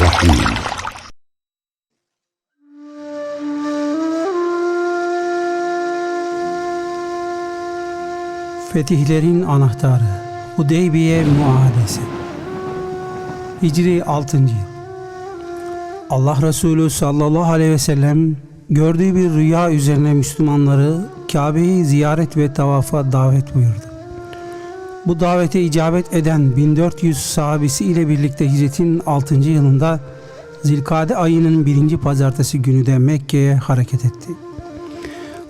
Rahim. Fetihlerin Anahtarı Hudeybiye Muadesi Hicri 6. yıl Allah Resulü sallallahu aleyhi ve sellem gördüğü bir rüya üzerine Müslümanları Kabe'yi ziyaret ve tavafa davet buyurdu. Bu davete icabet eden 1400 sahabesi ile birlikte hicretin 6. yılında Zilkade ayının birinci pazartesi günü de Mekke'ye hareket etti.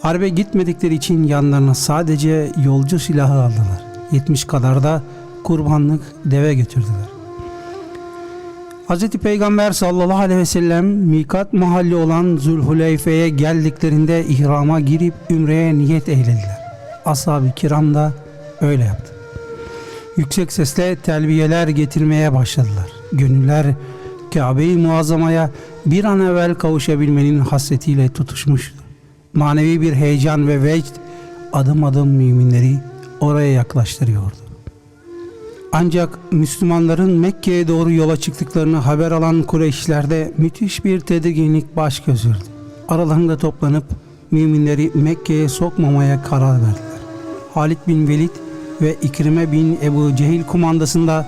Harbe gitmedikleri için yanlarına sadece yolcu silahı aldılar. 70 kadar da kurbanlık deve götürdüler. Hz. Peygamber sallallahu aleyhi ve sellem mikat mahalli olan Zülhuleyfe'ye geldiklerinde ihrama girip ümreye niyet eylediler. Ashab-ı kiram da öyle yaptı. Yüksek sesle telbiyeler getirmeye başladılar. Gönüller Kabe-i Muazzama'ya bir an evvel kavuşabilmenin hasretiyle tutuşmuştu. Manevi bir heyecan ve vecd adım adım müminleri oraya yaklaştırıyordu. Ancak Müslümanların Mekke'ye doğru yola çıktıklarını haber alan Kureyşlerde müthiş bir tedirginlik baş gözürdü. Aralarında toplanıp müminleri Mekke'ye sokmamaya karar verdiler. Halid bin Velid ve İkrime bin Ebu Cehil kumandasında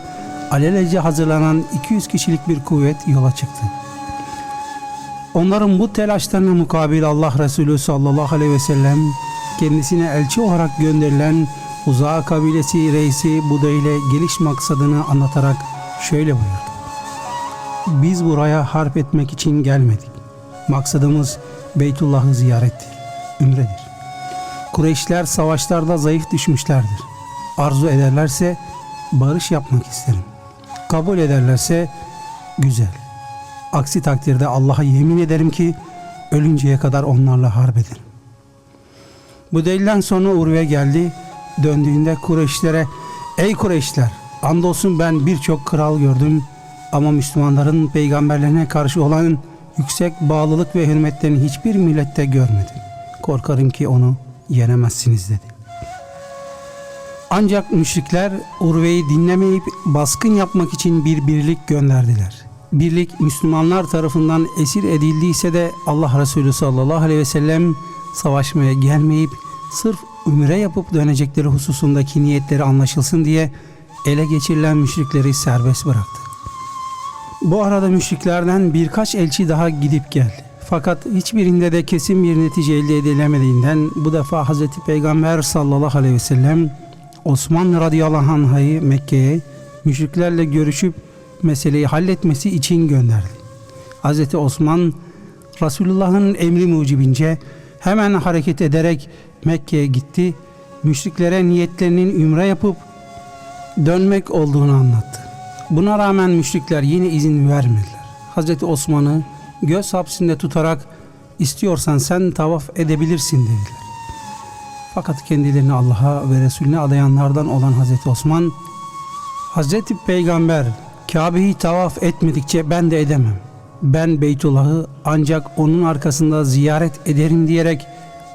alelece hazırlanan 200 kişilik bir kuvvet yola çıktı. Onların bu telaşlarına mukabil Allah Resulü sallallahu aleyhi ve sellem kendisine elçi olarak gönderilen Uzağa kabilesi reisi Buda ile geliş maksadını anlatarak şöyle buyurdu. Biz buraya harp etmek için gelmedik. Maksadımız Beytullah'ı ziyarettir, ümredir. Kureyşler savaşlarda zayıf düşmüşlerdir. Arzu ederlerse barış yapmak isterim. Kabul ederlerse güzel. Aksi takdirde Allah'a yemin ederim ki ölünceye kadar onlarla harp ederim. Bu delilden sonra Urve geldi. Döndüğünde Kureyşlere Ey Kureyşler andolsun ben birçok kral gördüm ama Müslümanların peygamberlerine karşı olan yüksek bağlılık ve hürmetlerini hiçbir millette görmedim. Korkarım ki onu yenemezsiniz dedi. Ancak müşrikler Urve'yi dinlemeyip baskın yapmak için bir birlik gönderdiler. Birlik Müslümanlar tarafından esir edildiyse de Allah Resulü sallallahu aleyhi ve sellem savaşmaya gelmeyip sırf ümre yapıp dönecekleri hususundaki niyetleri anlaşılsın diye ele geçirilen müşrikleri serbest bıraktı. Bu arada müşriklerden birkaç elçi daha gidip geldi. Fakat hiçbirinde de kesin bir netice elde edilemediğinden bu defa Hz. Peygamber sallallahu aleyhi ve sellem Osman radıyallahu anh'ı Mekke'ye müşriklerle görüşüp meseleyi halletmesi için gönderdi. Hz. Osman Resulullah'ın emri mucibince hemen hareket ederek Mekke'ye gitti. Müşriklere niyetlerinin ümre yapıp dönmek olduğunu anlattı. Buna rağmen müşrikler yine izin vermediler. Hazreti Osman'ı göz hapsinde tutarak istiyorsan sen tavaf edebilirsin dediler. Fakat kendilerini Allah'a ve Resulüne adayanlardan olan Hazreti Osman Hazreti Peygamber Kabe'yi tavaf etmedikçe ben de edemem. Ben Beytullah'ı ancak onun arkasında ziyaret ederim diyerek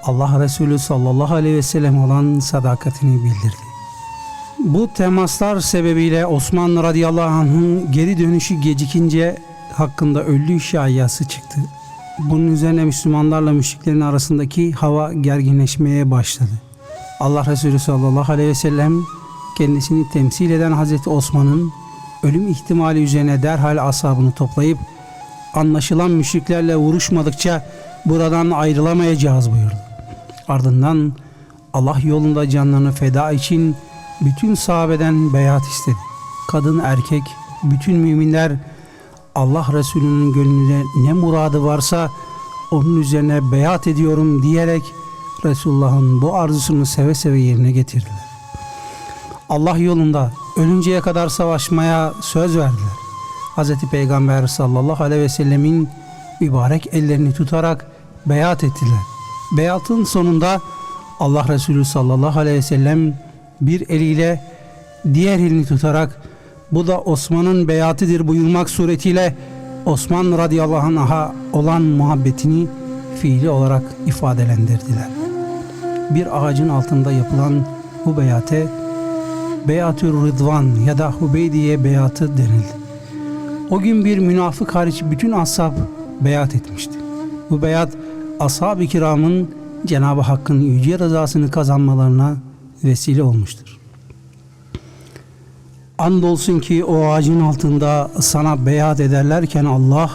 Allah Resulü sallallahu aleyhi ve sellem olan sadakatini bildirdi. Bu temaslar sebebiyle Osman radıyallahu anh'ın geri dönüşü gecikince hakkında öldüğü şaiyası çıktı. Bunun üzerine Müslümanlarla müşriklerin arasındaki hava gerginleşmeye başladı. Allah Resulü sallallahu aleyhi ve sellem kendisini temsil eden Hazreti Osman'ın ölüm ihtimali üzerine derhal asabını toplayıp anlaşılan müşriklerle vuruşmadıkça buradan ayrılamayacağız buyurdu. Ardından Allah yolunda canlarını feda için bütün sahabeden beyat istedi. Kadın erkek bütün müminler Allah Resulü'nün gönlünde ne muradı varsa onun üzerine beyat ediyorum diyerek Resulullah'ın bu arzusunu seve seve yerine getirdiler. Allah yolunda ölünceye kadar savaşmaya söz verdiler. Hz. Peygamber sallallahu aleyhi ve sellemin mübarek ellerini tutarak beyat ettiler. Beyatın sonunda Allah Resulü sallallahu aleyhi ve sellem bir eliyle diğer elini tutarak bu da Osman'ın beyatıdır buyurmak suretiyle Osman radıyallahu anh'a olan muhabbetini fiili olarak ifadelendirdiler. Bir ağacın altında yapılan bu beyate Beyatür Rıdvan ya da Hubeydiye beyatı denildi. O gün bir münafık hariç bütün ashab beyat etmişti. Bu beyat ashab-ı kiramın Cenab-ı Hakk'ın yüce rızasını kazanmalarına vesile olmuştur. Andolsun ki o ağacın altında sana beyat ederlerken Allah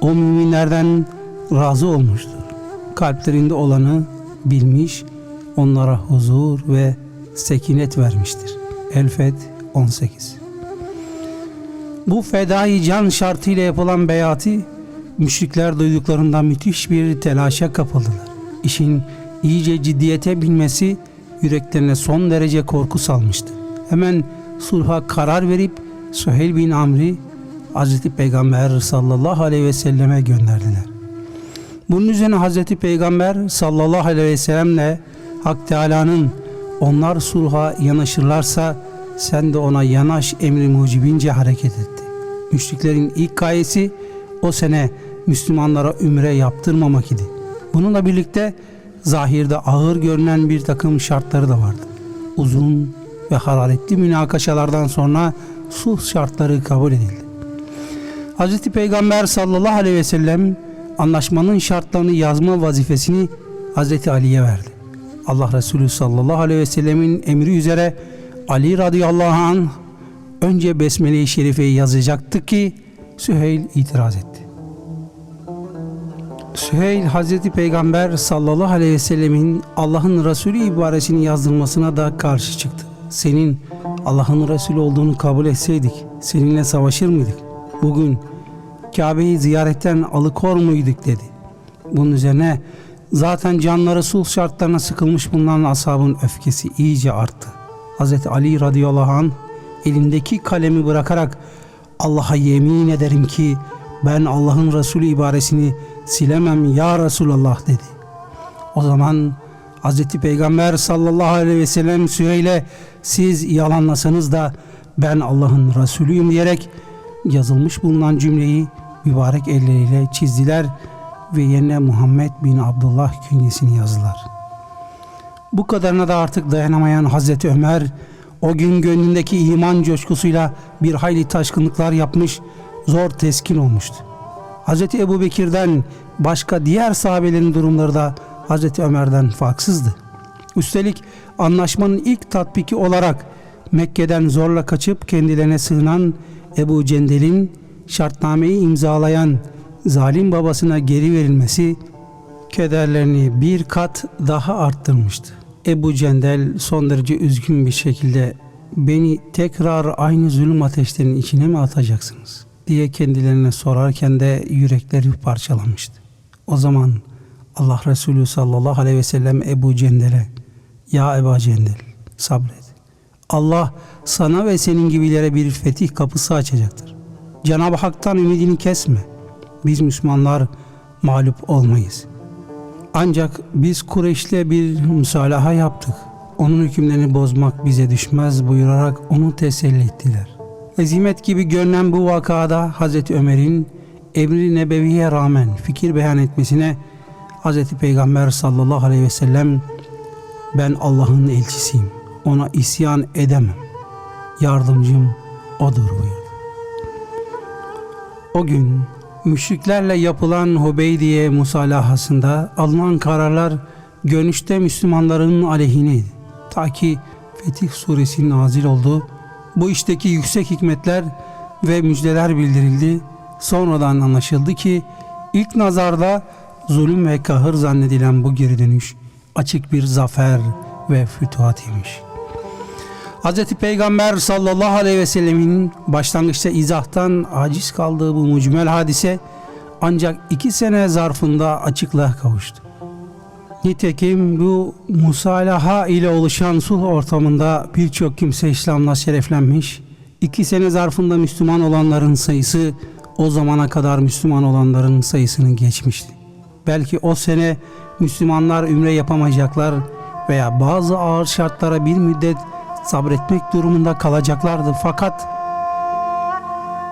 o müminlerden razı olmuştur. Kalplerinde olanı bilmiş, onlara huzur ve sekinet vermiştir. El-Feth 18 Bu fedai can şartıyla yapılan beyatı müşrikler duyduklarında müthiş bir telaşa kapıldılar. İşin iyice ciddiyete binmesi yüreklerine son derece korku salmıştı. Hemen sulha karar verip Süheyl bin Amr'i Hazreti Peygamber sallallahu aleyhi ve selleme gönderdiler. Bunun üzerine Hazreti Peygamber sallallahu aleyhi ve sellemle Hak Teala'nın onlar sulha yanaşırlarsa sen de ona yanaş emri mucibince hareket etti. Müşriklerin ilk gayesi o sene Müslümanlara ümre yaptırmamak idi. Bununla birlikte zahirde ağır görünen bir takım şartları da vardı. Uzun ve hararetli münakaşalardan sonra sulh şartları kabul edildi. Hz. Peygamber sallallahu aleyhi ve sellem anlaşmanın şartlarını yazma vazifesini Hz. Ali'ye verdi. Allah Resulü sallallahu aleyhi ve sellemin emri üzere Ali radıyallahu anh önce Besmele-i Şerife'yi yazacaktı ki Süheyl itiraz etti. Süheyl Hazreti Peygamber sallallahu aleyhi ve sellemin Allah'ın Resulü ibaresini yazdırmasına da karşı çıktı. Senin Allah'ın Resulü olduğunu kabul etseydik seninle savaşır mıydık? Bugün Kabe'yi ziyaretten alıkor muyduk dedi. Bunun üzerine zaten canları sulh şartlarına sıkılmış bulunan ashabın öfkesi iyice arttı. Hz. Ali radıyallahu anh elindeki kalemi bırakarak Allah'a yemin ederim ki ben Allah'ın Resulü ibaresini silemem ya Resulallah dedi. O zaman Hz. Peygamber sallallahu aleyhi ve sellem Süheyl'e siz yalanlasanız da ben Allah'ın Resulüyüm diyerek yazılmış bulunan cümleyi mübarek elleriyle çizdiler ve yerine Muhammed bin Abdullah künyesini yazdılar. Bu kadarına da artık dayanamayan Hazreti Ömer o gün gönlündeki iman coşkusuyla bir hayli taşkınlıklar yapmış, zor teskin olmuştu. Hazreti Ebu Bekir'den başka diğer sahabelerin durumları da Hazreti Ömer'den farksızdı. Üstelik anlaşmanın ilk tatbiki olarak Mekke'den zorla kaçıp kendilerine sığınan Ebu Cendel'in şartnameyi imzalayan zalim babasına geri verilmesi kederlerini bir kat daha arttırmıştı. Ebu Cendel son derece üzgün bir şekilde beni tekrar aynı zulüm ateşlerinin içine mi atacaksınız diye kendilerine sorarken de yürekleri parçalamıştı. O zaman Allah Resulü sallallahu aleyhi ve sellem Ebu Cendel'e Ya Ebu Cendel sabret. Allah sana ve senin gibilere bir fetih kapısı açacaktır. Cenab-ı Hak'tan ümidini kesme. Biz Müslümanlar mağlup olmayız. Ancak biz Kureyş'le bir müsalaha yaptık. Onun hükümlerini bozmak bize düşmez buyurarak onu teselli ettiler. Ezimet gibi görünen bu vakada Hazreti Ömer'in emri nebeviye rağmen fikir beyan etmesine Hazreti Peygamber sallallahu aleyhi ve sellem ben Allah'ın elçisiyim. Ona isyan edemem. Yardımcım odur buyurdu. O gün müşriklerle yapılan Hubeydiye musalahasında alınan kararlar görünüşte Müslümanların aleyhineydi. Ta ki Fetih suresinin nazil oldu. Bu işteki yüksek hikmetler ve müjdeler bildirildi. Sonradan anlaşıldı ki ilk nazarda zulüm ve kahır zannedilen bu geri dönüş açık bir zafer ve fütuhat imiş. Hz. Peygamber sallallahu aleyhi ve sellemin başlangıçta izahtan aciz kaldığı bu mucmel hadise ancak iki sene zarfında açıklığa kavuştu. Nitekim bu musalaha ile oluşan sulh ortamında birçok kimse İslam'la şereflenmiş, iki sene zarfında Müslüman olanların sayısı o zamana kadar Müslüman olanların sayısını geçmişti. Belki o sene Müslümanlar ümre yapamayacaklar veya bazı ağır şartlara bir müddet sabretmek durumunda kalacaklardı. Fakat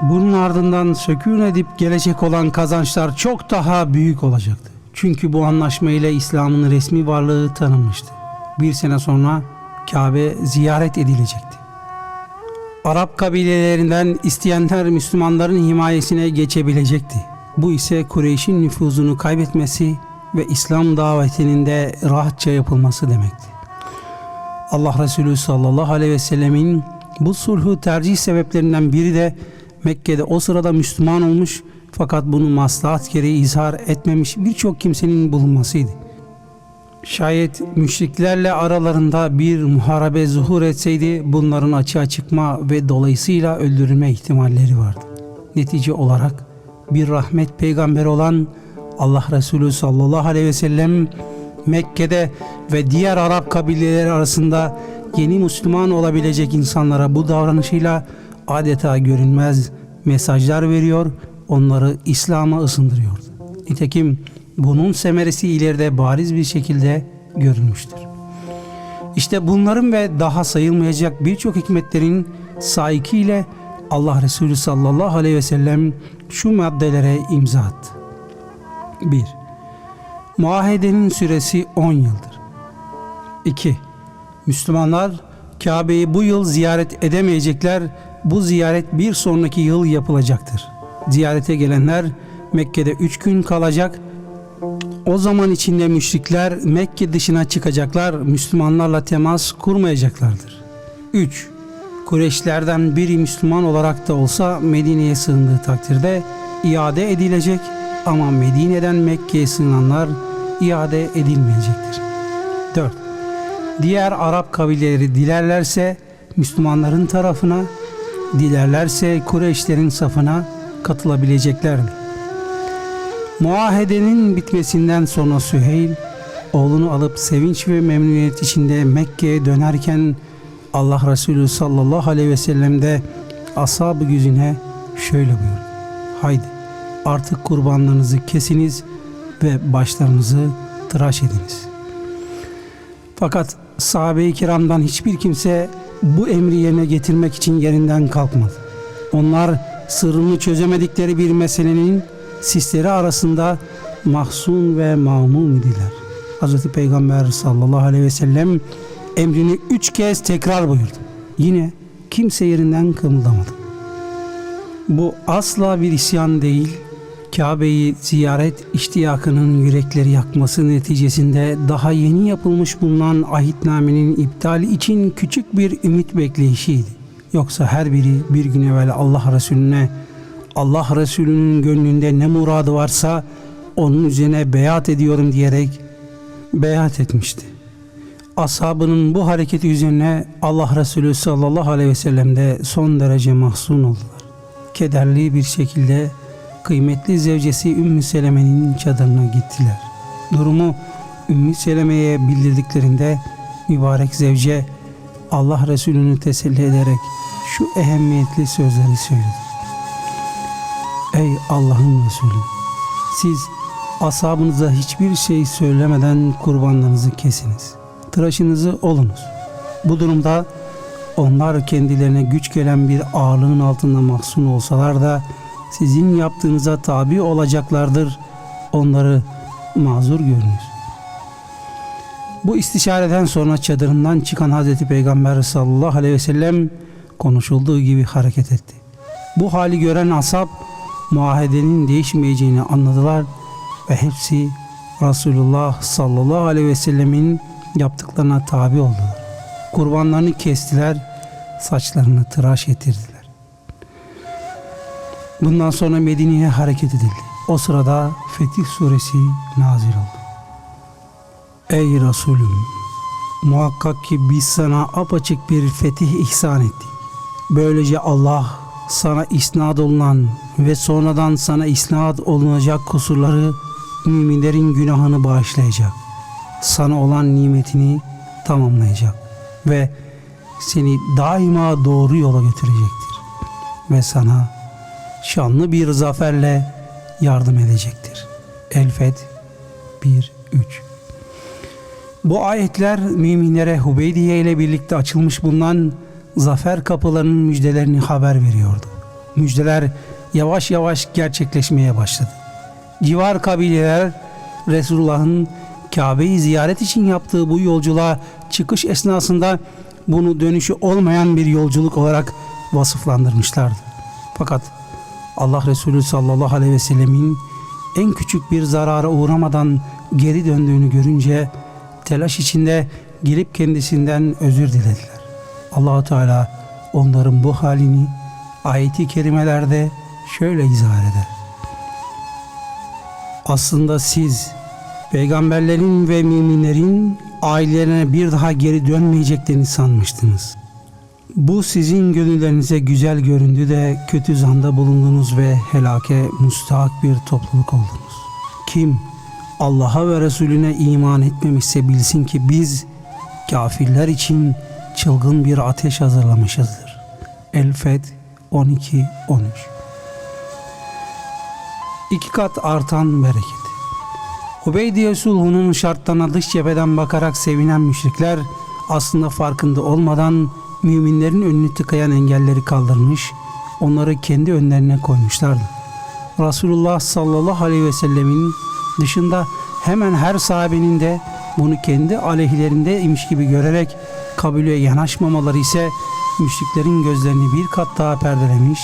bunun ardından sökün edip gelecek olan kazançlar çok daha büyük olacaktı. Çünkü bu anlaşma ile İslam'ın resmi varlığı tanınmıştı. Bir sene sonra Kabe ziyaret edilecekti. Arap kabilelerinden isteyenler Müslümanların himayesine geçebilecekti. Bu ise Kureyş'in nüfuzunu kaybetmesi ve İslam davetinin de rahatça yapılması demekti. Allah Resulü sallallahu aleyhi ve sellemin bu sulhu tercih sebeplerinden biri de Mekke'de o sırada Müslüman olmuş fakat bunu maslahat gereği izhar etmemiş birçok kimsenin bulunmasıydı. Şayet müşriklerle aralarında bir muharebe zuhur etseydi bunların açığa çıkma ve dolayısıyla öldürülme ihtimalleri vardı. Netice olarak bir rahmet peygamberi olan Allah Resulü sallallahu aleyhi ve sellem Mekke'de ve diğer Arap kabileleri arasında yeni Müslüman olabilecek insanlara bu davranışıyla adeta görünmez mesajlar veriyor, onları İslam'a ısındırıyordu. Nitekim bunun semeresi ileride bariz bir şekilde görülmüştür. İşte bunların ve daha sayılmayacak birçok hikmetlerin saikiyle Allah Resulü sallallahu aleyhi ve sellem şu maddelere imza attı. 1. Muahedenin süresi 10 yıldır. 2. Müslümanlar Kabe'yi bu yıl ziyaret edemeyecekler. Bu ziyaret bir sonraki yıl yapılacaktır. Ziyarete gelenler Mekke'de 3 gün kalacak. O zaman içinde müşrikler Mekke dışına çıkacaklar, Müslümanlarla temas kurmayacaklardır. 3. Kureyşlerden biri Müslüman olarak da olsa Medine'ye sığındığı takdirde iade edilecek ama Medine'den Mekke'ye sığınanlar iade edilmeyecektir. 4. Diğer Arap kabileleri dilerlerse Müslümanların tarafına, dilerlerse Kureyşlerin safına katılabileceklerdir. Muahedenin bitmesinden sonra Süheyl oğlunu alıp sevinç ve memnuniyet içinde Mekke'ye dönerken Allah Resulü sallallahu aleyhi ve sellem de ashab-ı güzüne şöyle buyurdu. Haydi artık kurbanlarınızı kesiniz ve başlarınızı tıraş ediniz. Fakat sahabe-i kiramdan hiçbir kimse bu emri yerine getirmek için yerinden kalkmadı. Onlar sırrını çözemedikleri bir meselenin sisleri arasında mahzun ve mamum idiler. Hz. Peygamber sallallahu aleyhi ve sellem emrini üç kez tekrar buyurdu. Yine kimse yerinden kımıldamadı. Bu asla bir isyan değil, Kabe'yi ziyaret iştiyakının yürekleri yakması neticesinde daha yeni yapılmış bulunan ahitnamenin iptali için küçük bir ümit bekleyişiydi. Yoksa her biri bir gün evvel Allah Resulüne Allah Resulü'nün gönlünde ne muradı varsa onun üzerine beyat ediyorum diyerek beyat etmişti. Ashabının bu hareketi üzerine Allah Resulü sallallahu aleyhi ve sellem de son derece mahzun oldular. Kederli bir şekilde kıymetli zevcesi Ümmü Seleme'nin çadırına gittiler. Durumu Ümmü Seleme'ye bildirdiklerinde mübarek zevce Allah Resulü'nü teselli ederek şu ehemmiyetli sözleri söyledi. Ey Allah'ın Resulü! Siz ashabınıza hiçbir şey söylemeden kurbanlarınızı kesiniz. Tıraşınızı olunuz. Bu durumda onlar kendilerine güç gelen bir ağırlığın altında mahzun olsalar da sizin yaptığınıza tabi olacaklardır. Onları mazur görünüz. Bu istişareden sonra çadırından çıkan Hazreti Peygamber sallallahu aleyhi ve sellem konuşulduğu gibi hareket etti. Bu hali gören ashab muahedenin değişmeyeceğini anladılar ve hepsi Resulullah sallallahu aleyhi ve sellemin yaptıklarına tabi oldular. Kurbanlarını kestiler, saçlarını tıraş ettirdiler. Bundan sonra Medine'ye hareket edildi. O sırada Fetih suresi nazil oldu. Ey Resulüm! Muhakkak ki biz sana apaçık bir fetih ihsan ettik. Böylece Allah sana isnat olunan ve sonradan sana isnat olunacak kusurları müminlerin günahını bağışlayacak. Sana olan nimetini tamamlayacak ve seni daima doğru yola götürecektir. Ve sana şanlı bir zaferle yardım edecektir. El-Feth 1-3 Bu ayetler müminlere Hubeydiye ile birlikte açılmış bulunan zafer kapılarının müjdelerini haber veriyordu. Müjdeler yavaş yavaş gerçekleşmeye başladı. Civar kabileler Resulullah'ın Kabe'yi ziyaret için yaptığı bu yolculuğa çıkış esnasında bunu dönüşü olmayan bir yolculuk olarak vasıflandırmışlardı. Fakat Allah Resulü sallallahu aleyhi ve sellemin en küçük bir zarara uğramadan geri döndüğünü görünce telaş içinde gelip kendisinden özür dilediler. Allahu Teala onların bu halini ayeti kerimelerde şöyle izah eder. Aslında siz peygamberlerin ve müminlerin ailelerine bir daha geri dönmeyeceklerini sanmıştınız. Bu sizin gönüllerinize güzel göründü de kötü zanda bulundunuz ve helake müstahak bir topluluk oldunuz. Kim Allah'a ve Resulüne iman etmemişse bilsin ki biz kafirler için çılgın bir ateş hazırlamışızdır. El-Fed 12-13 İki kat artan bereket. Hubeydiye sulhunun şartlarına dış cepheden bakarak sevinen müşrikler aslında farkında olmadan müminlerin önünü tıkayan engelleri kaldırmış, onları kendi önlerine koymuşlardı. Resulullah sallallahu aleyhi ve sellemin dışında hemen her sahabenin de bunu kendi aleyhlerindeymiş gibi görerek kabuleye yanaşmamaları ise müşriklerin gözlerini bir kat daha perdelemiş,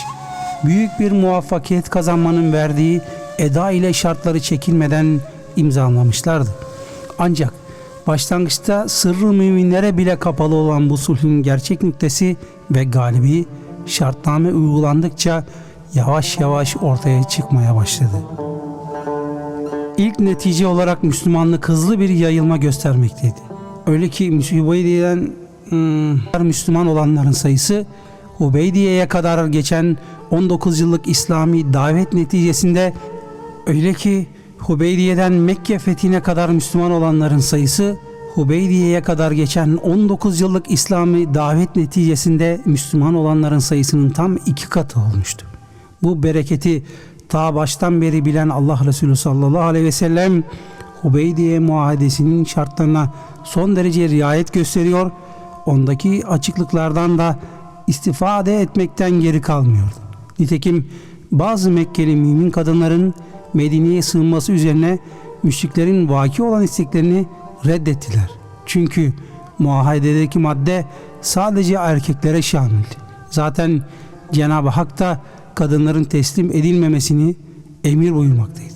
büyük bir muvaffakiyet kazanmanın verdiği eda ile şartları çekilmeden imzalamışlardı. Ancak başlangıçta sırrı müminlere bile kapalı olan bu sulhün gerçek nüktesi ve galibi şartname uygulandıkça yavaş yavaş ortaya çıkmaya başladı. İlk netice olarak Müslümanlık hızlı bir yayılma göstermekteydi. Öyle ki Hubeydiye'den hmm, Müslüman olanların sayısı Hubeydiye'ye kadar geçen 19 yıllık İslami davet neticesinde öyle ki Hubeydiye'den Mekke fethine kadar Müslüman olanların sayısı Hubeydiye'ye kadar geçen 19 yıllık İslami davet neticesinde Müslüman olanların sayısının tam iki katı olmuştu. Bu bereketi ta baştan beri bilen Allah Resulü sallallahu aleyhi ve sellem Hubeydiye muahedesinin şartlarına son derece riayet gösteriyor, ondaki açıklıklardan da istifade etmekten geri kalmıyordu. Nitekim bazı Mekkeli mümin kadınların Medine'ye sığınması üzerine müşriklerin vaki olan isteklerini reddettiler. Çünkü muahededeki madde sadece erkeklere şamildi. Zaten Cenab-ı Hak da kadınların teslim edilmemesini emir buyurmaktaydı.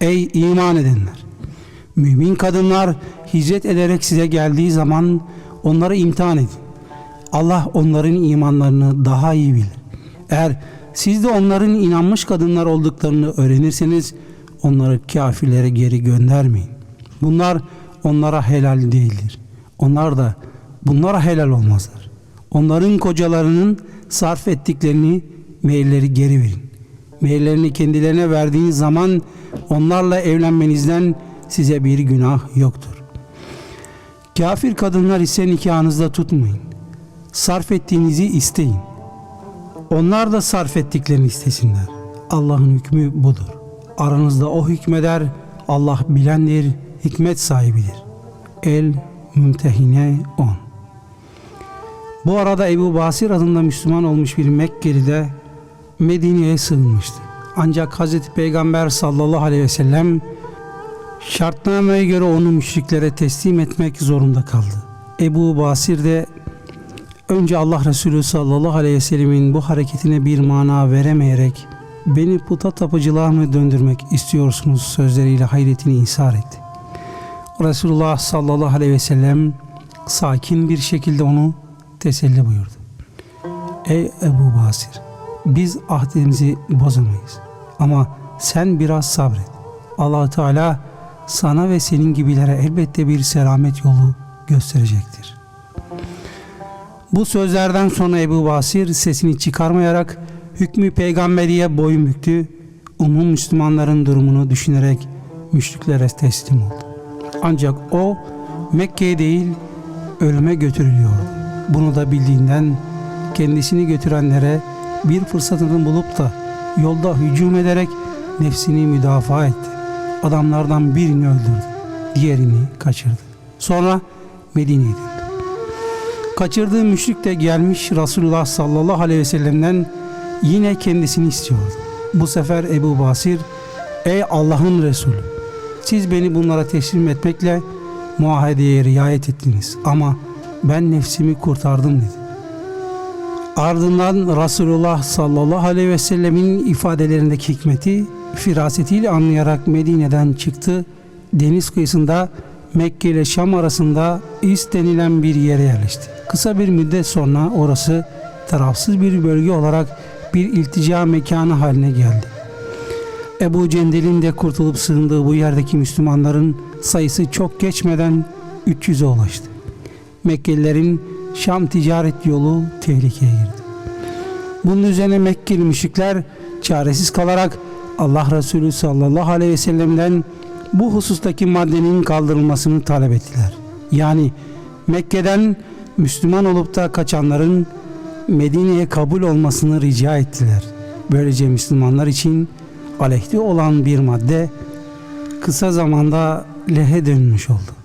Ey iman edenler! Mümin kadınlar hicret ederek size geldiği zaman onları imtihan edin. Allah onların imanlarını daha iyi bilir. Eğer siz de onların inanmış kadınlar olduklarını öğrenirseniz onları kafirlere geri göndermeyin. Bunlar onlara helal değildir. Onlar da bunlara helal olmazlar. Onların kocalarının sarf ettiklerini meyilleri geri verin. Meyillerini kendilerine verdiğiniz zaman onlarla evlenmenizden size bir günah yoktur. Kafir kadınlar ise nikahınızda tutmayın. Sarf ettiğinizi isteyin. Onlar da sarf ettiklerini istesinler. Allah'ın hükmü budur. Aranızda o hükmeder, Allah bilendir, hikmet sahibidir. El Mümtehine 10 Bu arada Ebu Basir adında Müslüman olmuş bir Mekkeli de Medine'ye sığınmıştı. Ancak Hz. Peygamber sallallahu aleyhi ve sellem şartnameye göre onu müşriklere teslim etmek zorunda kaldı. Ebu Basir de önce Allah Resulü sallallahu aleyhi ve sellemin bu hareketine bir mana veremeyerek beni puta tapıcılığa mı döndürmek istiyorsunuz sözleriyle hayretini ishar etti. Resulullah sallallahu aleyhi ve sellem sakin bir şekilde onu teselli buyurdu. Ey Ebu Basir biz ahdimizi bozamayız ama sen biraz sabret. allah Teala sana ve senin gibilere elbette bir selamet yolu gösterecektir. Bu sözlerden sonra Ebu Basir sesini çıkarmayarak hükmü peygamberiye boyun büktü. Umum Müslümanların durumunu düşünerek müşriklere teslim oldu. Ancak o Mekke'ye değil ölüme götürülüyordu. Bunu da bildiğinden kendisini götürenlere bir fırsatını bulup da yolda hücum ederek nefsini müdafaa etti. Adamlardan birini öldürdü, diğerini kaçırdı. Sonra Medine'ye. Kaçırdığı müşrik de gelmiş Resulullah sallallahu aleyhi ve sellem'den yine kendisini istiyordu. Bu sefer Ebu Basir, ey Allah'ın Resulü, siz beni bunlara teslim etmekle muahedeye riayet ettiniz ama ben nefsimi kurtardım dedi. Ardından Resulullah sallallahu aleyhi ve sellemin ifadelerindeki hikmeti firasetiyle anlayarak Medine'den çıktı. Deniz kıyısında Mekke ile Şam arasında İst denilen bir yere yerleşti. Kısa bir müddet sonra orası tarafsız bir bölge olarak bir iltica mekanı haline geldi. Ebu Cendel'in de kurtulup sığındığı bu yerdeki Müslümanların sayısı çok geçmeden 300'e ulaştı. Mekkelilerin Şam ticaret yolu tehlikeye girdi. Bunun üzerine Mekkeli müşrikler çaresiz kalarak Allah Resulü sallallahu aleyhi ve sellem'den bu husustaki maddenin kaldırılmasını talep ettiler. Yani Mekke'den Müslüman olup da kaçanların Medine'ye kabul olmasını rica ettiler. Böylece Müslümanlar için aleyhte olan bir madde kısa zamanda lehe dönmüş oldu.